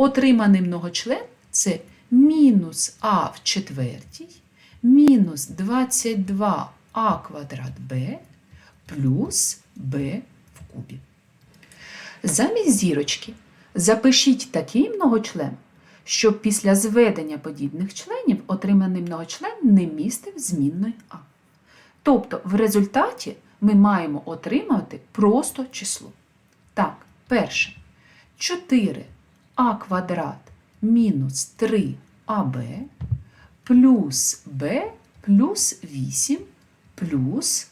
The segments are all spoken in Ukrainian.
Отриманий многочлен це мінус а в четвертій, мінус 22а квадрат b плюс b в кубі. Замість зірочки запишіть такий многочлен, щоб після зведення подібних членів отриманий многочлен не містив змінної а. Тобто в результаті ми маємо отримати просто число. Так, перше. 4а квадрат мінус 3аб плюс b плюс 8 плюс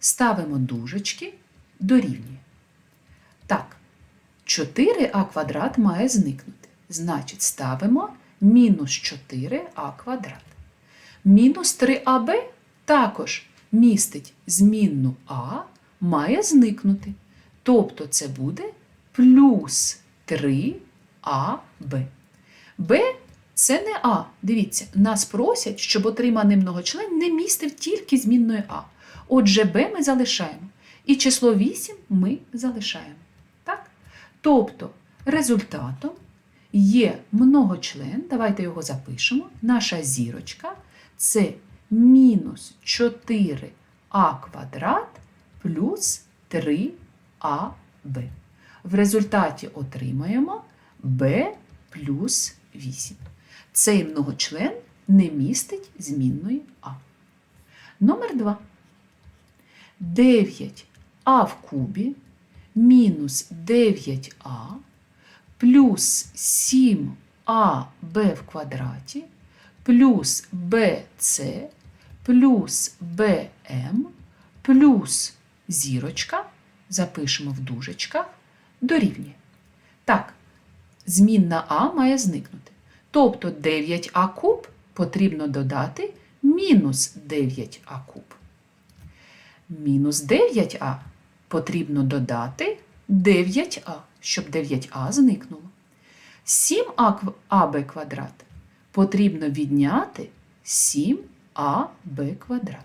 ставимо дужечки дорівнює. Так, 4а квадрат має зникнути. Значить, ставимо мінус 4а квадрат. Мінус 3аб також містить змінну а, має зникнути. Тобто це буде плюс 3аб. Б це не А. Дивіться, нас просять, щоб отриманий многочлен не містив тільки змінної А. Отже, Б ми залишаємо. І число 8 ми залишаємо. Так? Тобто результатом є многочлен, давайте його запишемо. Наша зірочка це мінус 4а квадрат плюс 3аб. В результаті отримаємо b плюс 8. Цей многочлен не містить змінної а. Номер 2. 9а в кубі мінус 9а плюс 7аб в квадраті плюс bc плюс bm плюс зірочка, запишемо в дужечках, дорівнює. Так, змінна а має зникнути. Тобто 9а куб потрібно додати мінус 9а куб. Мінус 9а потрібно додати 9а, щоб 9а зникнуло. 7аб квадрат потрібно відняти 7аб квадрат.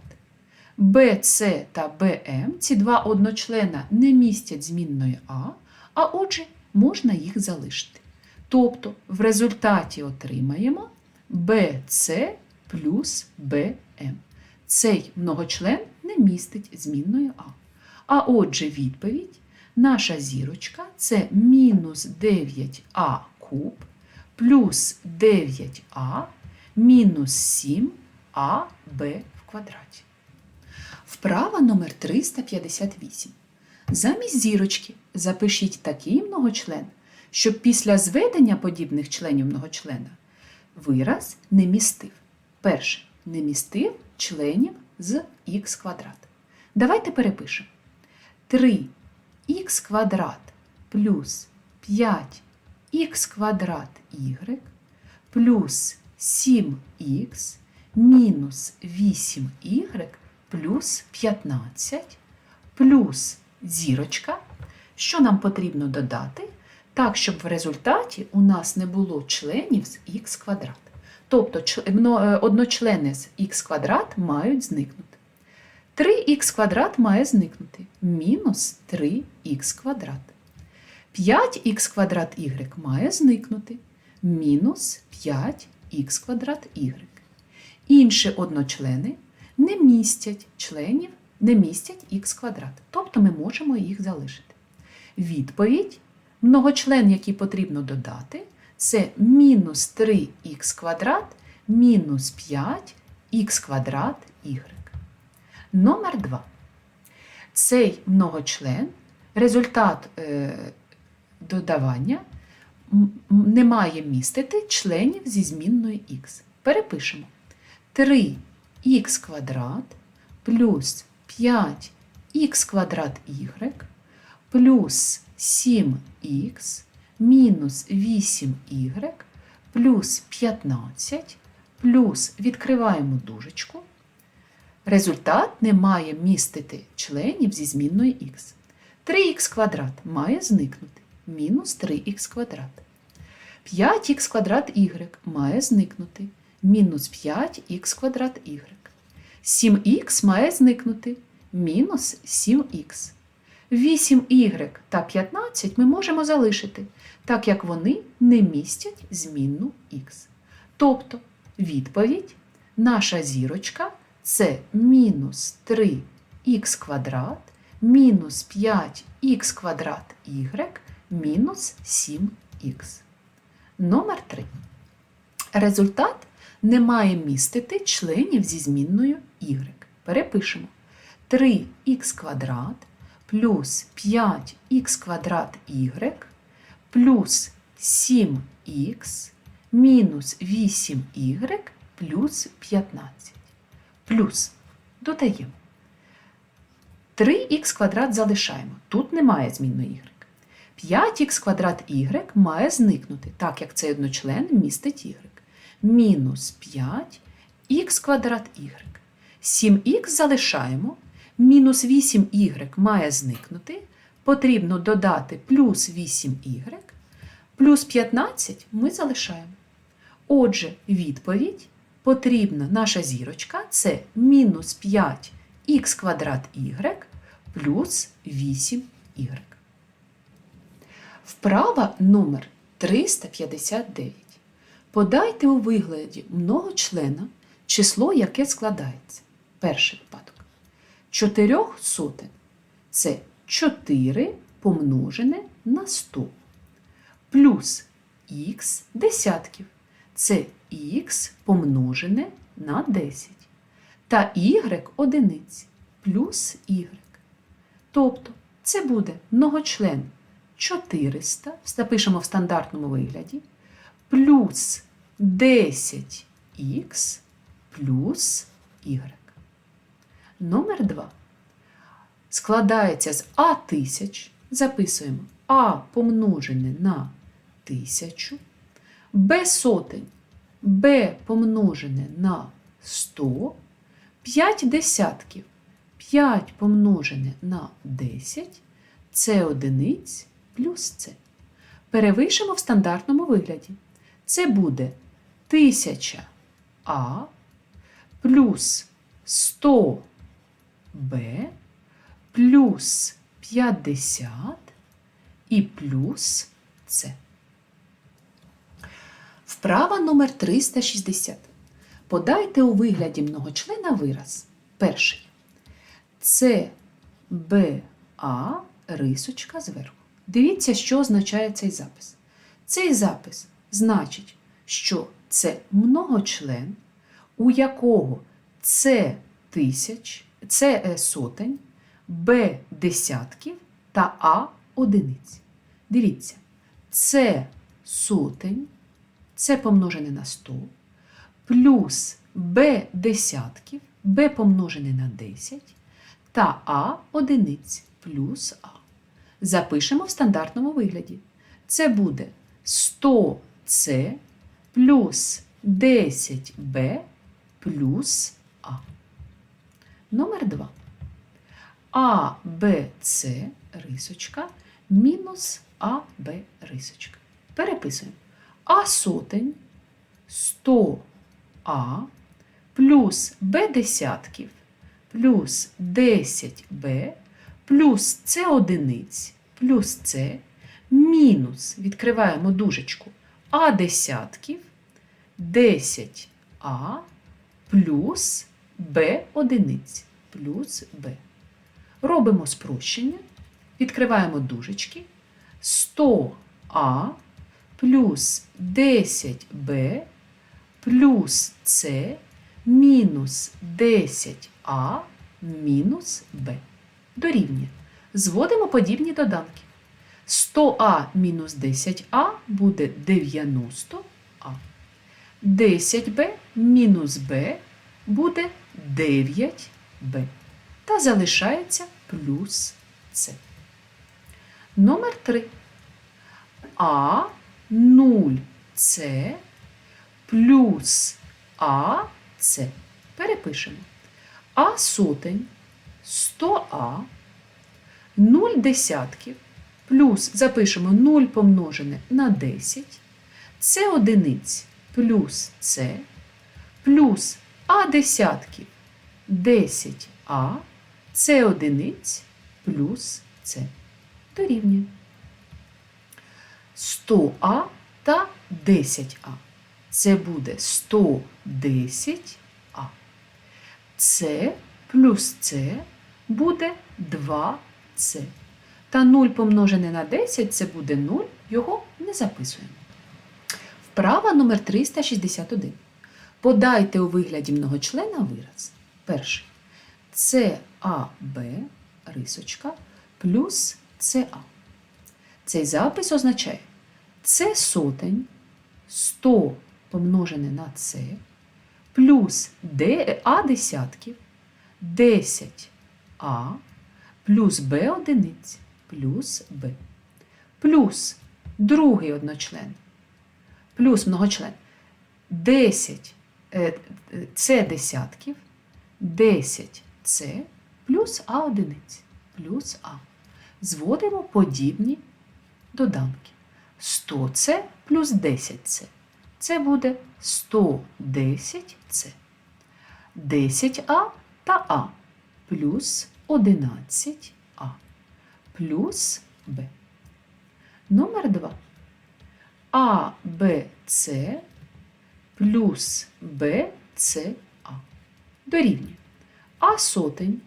BC та BM ці два одночлена не містять змінної А, а отже, можна їх залишити. Тобто в результаті отримаємо BC плюс BM. Цей многочлен не містить змінної А. А отже, відповідь наша зірочка це мінус 9а куб плюс 9а мінус 7аб в квадраті. Вправа номер 358. Замість зірочки запишіть такий многочлен, щоб після зведення подібних членів многочлена вираз не містив. Перше, не містив членів з х квадрат. Давайте перепишемо. 3х квадрат плюс 5х квадрат y плюс 7х мінус 8y плюс 15 плюс зірочка. Що нам потрібно додати? Так, щоб в результаті у нас не було членів з х квадрат. Тобто мно- е, одночлени з х квадрат мають зникнути. 3х квадрат має зникнути. Мінус 3х квадрат. 5х квадрат y має зникнути. Мінус 5х квадрат y. Інші одночлени не містять членів, не містять х квадрат. Тобто ми можемо їх залишити. Відповідь многочлен, який потрібно додати, це мінус 3х квадрат мінус 5х квадрат y. Номер 2. Цей многочлен, результат е, додавання не має містити членів зі змінною х. Перепишемо. 3х квадрат плюс 5х квадрат y плюс 7х мінус 8y плюс 15 плюс відкриваємо дужечку. Результат не має містити членів зі змінною х. 3х квадрат має зникнути. Мінус 3х квадрат. 5х квадрат y має зникнути. Мінус 5х квадрат y. 7х має зникнути. Мінус 7х. 8y та 15 ми можемо залишити. так як вони не містять змінну х. Тобто відповідь наша зірочка це мінус 3х квадрат мінус 5х квадрат y мінус 7х. Номер 3. Результат не має містити членів зі змінною y. Перепишемо. 3х квадрат плюс 5х квадрат y плюс 7х мінус 8y плюс 15. Плюс додаємо. 3х квадрат залишаємо. Тут немає змінної y. 5х квадрат y має зникнути, так як цей одночлен містить y. Мінус 5х квадрат y. 7х залишаємо. Мінус 8y має зникнути. Потрібно додати плюс 8y. Плюс 15 ми залишаємо. Отже, відповідь потрібна наша зірочка це мінус 5х квадрат y плюс 8y. Вправа номер 359. Подайте у вигляді многочлена число, яке складається. Перший випадок. 4 сотень це 4 помножене на 100. Плюс х десятків це х помножене на 10. Та y одиниць плюс y. Тобто це буде многочлен 400, запишемо в стандартному вигляді, плюс 10х плюс y. Номер 2. Складається з А тисяч. Записуємо А помножене на тисячу, Б сотень, Б помножене на 100, 5 десятків, 5 помножене на 10, С одиниць плюс С. Перевишимо в стандартному вигляді. Це буде 1000 А плюс 100 Б плюс 50 і плюс С. Вправа номер 360. Подайте у вигляді многочлена вираз. Перший. Це Б, рисочка зверху. Дивіться, що означає цей запис. Цей запис значить, що це многочлен, у якого С тисяч, С сотень, Б десятків та А одиниць. Дивіться, С сотень, С помножене на 100, плюс Б десятків, Б помножене на 10 та А одиниць плюс А. Запишемо в стандартному вигляді. Це буде 100С плюс 10Б плюс. Номер 2. А, Б, С рисочка мінус А, Б рисочка. Переписуємо. А сотень 100А плюс Б десятків плюс 10Б плюс С одиниць плюс С мінус, відкриваємо дужечку, А десятків 10А плюс Б одиниць плюс Б. Робимо спрощення, відкриваємо дужечки 100А плюс 10Б плюс С мінус 10А мінус Б. Дорівнює. Зводимо подібні доданки. 100А мінус 10А буде 90А. 10Б мінус Б буде 9Б. Та залишається плюс С. Номер 3. А 0С плюс АС. Перепишемо. А сотень 100А 0 десятків плюс запишемо 0 помножене на 10, С одиниць плюс С, плюс А десятків 10А, С одиниць плюс С. Дорівнює. 100А та 10А. Це буде 110А. Це плюс С буде 2С. Та 0 помножене на 10 це буде 0, його не записуємо. Вправа номер 361. Подайте у вигляді многочлена вираз. Перший. ЦАБ рисочка плюс ЦА. Цей запис означає С сотень 100 помножене на С плюс А десятків 10А плюс Б одиниць плюс Б. Плюс другий одночлен плюс многочлен 10 е, е, С десятків 10 С плюс А одиниць плюс А. Зводимо подібні доданки. 100 С плюс 10 С. Це буде 110 С. 10А та А плюс 11А плюс Б. Номер 2. А, Б, С плюс Б, С, А. Дорівнює. А сотень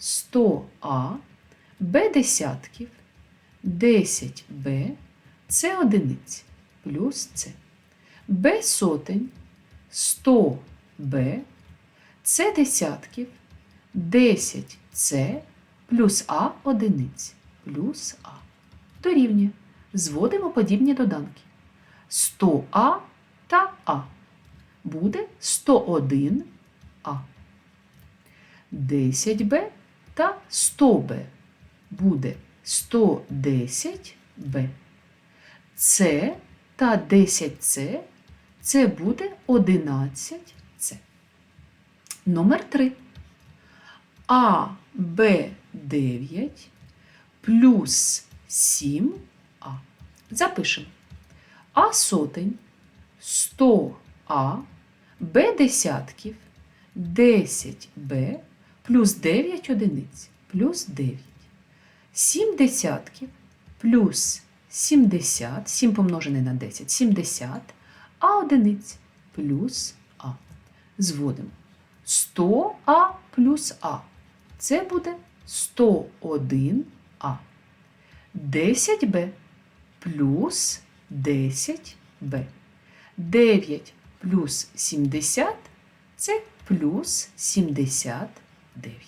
100А, Б десятків, 10Б, С одиниць плюс С. Б сотень 100Б, С десятків, 10С плюс А одиниць плюс А. Дорівнює. Зводимо подібні доданки. 100А та А буде 101А. 10Б та 100Б буде 110Б. С та 10С це буде 11С. Номер 3. А, Б 9 плюс 7 А. Запишемо. А сотень 100А, Б десятків, 10Б плюс 9 одиниць плюс 9. 7 десятків плюс 70, 7 помножене на 10, 70, А одиниць плюс А. Зводимо 100А плюс А. Це буде 101А. 10Б плюс 10Б. 9 плюс 70 це плюс 79.